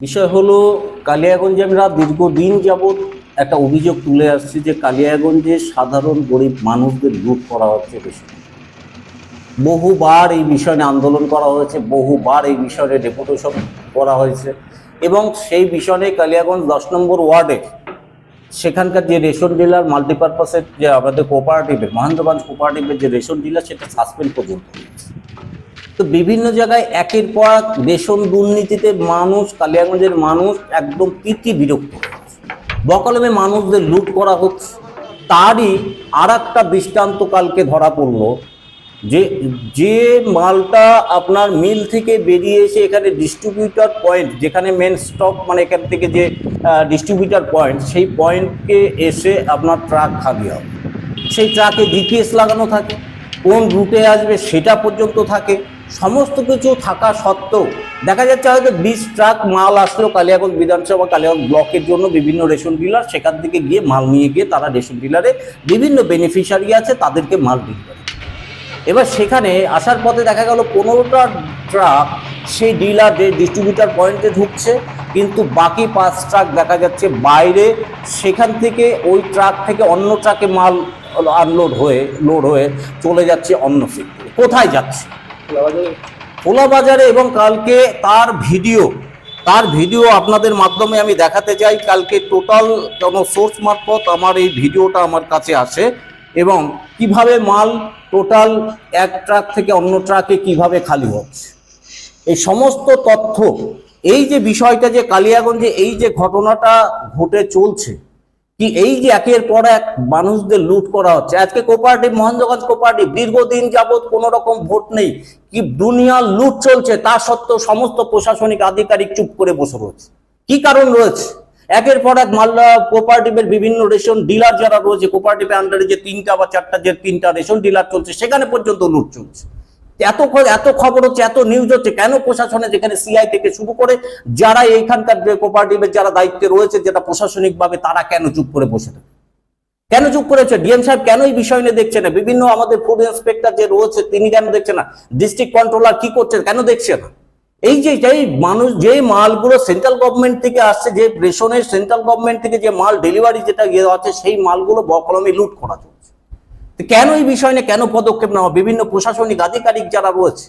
বিষয় হলো, কালিয়াগঞ্জে আমরা দীর্ঘদিন যাবৎ একটা অভিযোগ তুলে আসছি যে কালিয়াগঞ্জে সাধারণ গরিব মানুষদের লুট করা হচ্ছে বেশি। বহুবার এই বিষয় আন্দোলন করা হয়েছে, বহুবার এই বিষয়ে ডেপুটেশন করা হয়েছে এবং সেই বিষয় কালিয়াগঞ্জ দশ নম্বর ওয়ার্ডে সেখানকার যে রেশন ডিলার মাল্টিপারপাসের যে আমাদের কোপারেটিভের মহেন্দ্রগঞ্জ কোঅপারেটিভের যে রেশন ডিলার, সেটা সাসপেন্ড পর্যন্ত হয়েছে। তো বিভিন্ন জায়গায় একের পর এক রেশন দুর্নীতিতে মানুষ, কালিয়াগঞ্জের মানুষ একদম তিতি বিরক্ত। বকলমে মানুষদের লুট করা হচ্ছে। তারই আর একটা কালকে ধরা পড়ল যে যে মালটা আপনার মিল থেকে বেরিয়ে এসে এখানে ডিস্ট্রিবিউটার পয়েন্ট যেখানে মেন স্টক মানে এখান থেকে যে ডিস্ট্রিবিউটার পয়েন্ট সেই পয়েন্টকে এসে আপনার ট্রাক খালি হবে। সেই ট্রাকে জিপিএস লাগানো থাকে। কোন রুটে আসবে সেটা পর্যন্ত থাকে। সমস্ত কিছু থাকা সত্ত্বেও দেখা যাচ্ছে হয়তো বিশ ট্রাক মাল আসলো কালিয়াগঞ্জ বিধানসভা কালিয়াগঞ্জ ব্লকের জন্য বিভিন্ন রেশন ডিলার, সেখান থেকে গিয়ে মাল নিয়ে গিয়ে তারা রেশন ডিলারে বিভিন্ন বেনিফিশিয়ারি আছে, তাদেরকে মাল করে। এবার সেখানে আসার পথে দেখা গেল পনেরোটা ট্রাক সেই ডিলার ডিস্ট্রিবিউটার পয়েন্টে ঢুকছে, কিন্তু বাকি পাঁচ ট্রাক দেখা যাচ্ছে বাইরে, সেখান থেকে ওই ট্রাক থেকে অন্য ট্রাকে মাল আনলোড হয়ে লোড হয়ে চলে যাচ্ছে অন্য সেক্টরে কোথায় যাচ্ছে? খোলা বাজারে এবং কালকে তার ভিডিও তার ভিডিও আপনাদের মাধ্যমে আমি দেখাতে চাই। কালকে টোটাল কোনো সোর্স মারফত আমার এই ভিডিওটা আমার কাছে আসে এবং কীভাবে মাল টোটাল এক ট্রাক থেকে অন্য ট্রাকে কীভাবে খালি হচ্ছে। এই সমস্ত তথ্য, এই যে বিষয়টা যে কালিয়াগঞ্জে এই যে ঘটনাটা ঘটে চলছে কি এই যে একের পর এক মানুষদের লুট করা হচ্ছে? আজকে কোপারেটিভ, মহেন্দ্রগঞ্জ কোপারেটিভ দীর্ঘদিন যাবৎ কোনো রকম ভোট নেই। কি দুনিয়ার লুট চলছে, তা সত্ত্বেও সমস্ত প্রশাসনিক আধিকারিক চুপ করে বসে রয়েছে। কি কারণ রয়েছে? একের পর এক মালদা কোপারেটিভের বিভিন্ন রেশন ডিলার যারা রয়েছে, কোপারেটিভের আন্ডারে যে তিনটা বা চারটা যে তিনটা রেশন ডিলার চলছে, সেখানে পর্যন্ত লুট চলছে। এত এত খবর হচ্ছে, এত নিউজ হচ্ছে, কেন প্রশাসনে যেখানে সিআই থেকে শুরু করে যারা এইখানকার কোপারেটিভের যারা দায়িত্বে রয়েছে, যেটা প্রশাসনিকভাবে তারা কেন চুপ করে বসে থাকে? কেন চুপ করেছে ডিএম সাহেব কেন এই বিষয় নিয়ে দেখছে না? বিভিন্ন আমাদের ফুড ইন্সপেক্টর যে রয়েছে, তিনি কেন দেখছে না? ডিস্ট্রিক্ট কন্ট্রোলার কি করছে? কেন দেখছে না? এই যে এই মানুষ যে মালগুলো সেন্ট্রাল গভর্নমেন্ট থেকে আসছে, যে রেশনের সেন্ট্রাল গভর্নমেন্ট থেকে যে মাল ডেলিভারি যেটা ইয়ে আছে, সেই মালগুলো বকলমে লুট করা চলছে। কেন এই বিষয় নিয়ে কেন পদক্ষেপ নেওয়া বিভিন্ন প্রশাসনিক আধিকারিক যারা রয়েছে,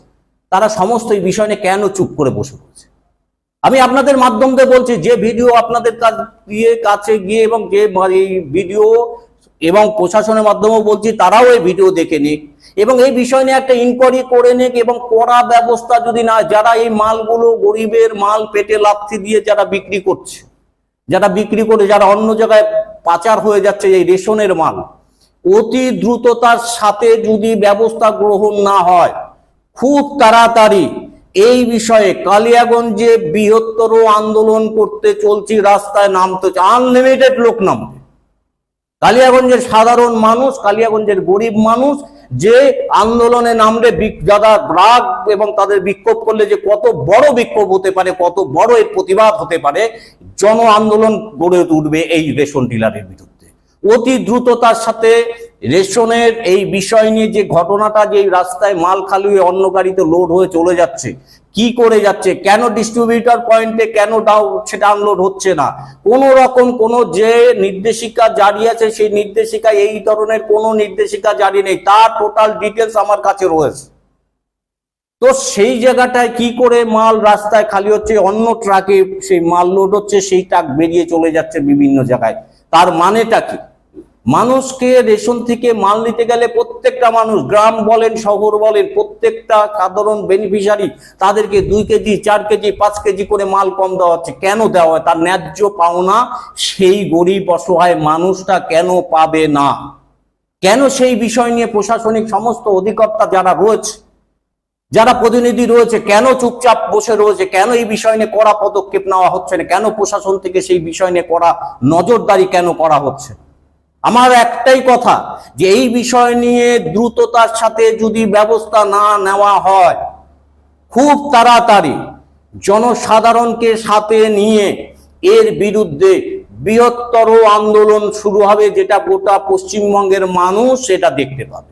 তারা সমস্ত এই বিষয় নিয়ে কেন চুপ করে বসে রয়েছে? আমি আপনাদের মাধ্যম দিয়ে বলছি, যে ভিডিও আপনাদের কাছ দিয়ে কাছে গিয়ে এবং যে এই ভিডিও এবং প্রশাসনের মাধ্যমেও বলছি, তারাও এই ভিডিও দেখে নিক এবং এই বিষয় নিয়ে একটা ইনকোয়ারি করে নিক এবং করা ব্যবস্থা যদি না, যারা এই মালগুলো গরিবের মাল পেটে লাথি দিয়ে যারা বিক্রি করছে, যারা বিক্রি করে, যারা অন্য জায়গায় পাচার হয়ে যাচ্ছে এই রেশনের মাল অতি দ্রুততার সাথে যদি ব্যবস্থা গ্রহণ না হয়, খুব তাড়াতাড়ি এই বিষয়ে কালিয়াগঞ্জে বৃহত্তর আন্দোলন করতে চলছি, রাস্তায় নামতে আনলিমিটেড লোক নামবে। কালিয়াগঞ্জের সাধারণ মানুষ, কালিয়াগঞ্জের গরিব মানুষ যে আন্দোলনে নামলে যারা রাগ এবং তাদের বিক্ষোভ করলে যে কত বড় বিক্ষোভ হতে পারে, কত বড় এর প্রতিবাদ হতে পারে, জন আন্দোলন গড়ে উঠবে এই রেশন ডিলারের বিরুদ্ধে। অতি দ্রুততার সাথে রেশনের এই বিষয় নিয়ে যে ঘটনাটা, যে রাস্তায় মাল খালি হয়ে অন্য গাড়িতে লোড হয়ে চলে যাচ্ছে, কি করে যাচ্ছে, কেন ডিস্ট্রিবিউটর পয়েন্টে কেন ডাউ সেটা আনলোড হচ্ছে না, কোন রকম কোন যে নির্দেশিকা জারি আছে, সেই নির্দেশিকা, এই ধরনের কোনো নির্দেশিকা জারি নেই, তার টোটাল ডিটেলস আমার কাছে রয়েছে। তো সেই জায়গাটায় কি করে মাল রাস্তায় খালি হচ্ছে, অন্য ট্রাকে সেই মাল লোড হচ্ছে, সেই ট্রাক বেরিয়ে চলে যাচ্ছে বিভিন্ন জায়গায়, তার মানেটা কি? মানুষকে রেশন থেকে মাল নিতে গেলে প্রত্যেকটা মানুষ, গ্রাম বলেন, শহর বলেন, প্রত্যেকটা সাধারণ বেনিফিশিয়ারি তাদেরকে দুই কেজি, চার কেজি, পাঁচ কেজি করে মাল কম দেওয়া হচ্ছে কেন দেওয়া হয়? তার ন্যায্য পাওনা সেই গরিব, অসহায় মানুষটা কেন পাবে না? কেন সেই বিষয় নিয়ে প্রশাসনিক সমস্ত অধিকর্তা যারা রয়েছে, যারা প্রতিনিধি রয়েছে, কেন চুপচাপ বসে রয়েছে, কেন এই বিষয় নিয়ে কড়া পদক্ষেপ নেওয়া হচ্ছে না, কেন প্রশাসন থেকে সেই বিষয় নিয়ে কড়া নজরদারি কেন করা হচ্ছে? আমার একটাই কথা যে এই বিষয় নিয়ে দ্রুততার সাথে যদি ব্যবস্থা না নেওয়া হয়, খুব তাড়াতাড়ি জনসাধারণকে সাথে নিয়ে এর বিরুদ্ধে বৃহত্তর আন্দোলন শুরু হবে, যেটা গোটা পশ্চিমবঙ্গের মানুষ সেটা দেখতে পাবে।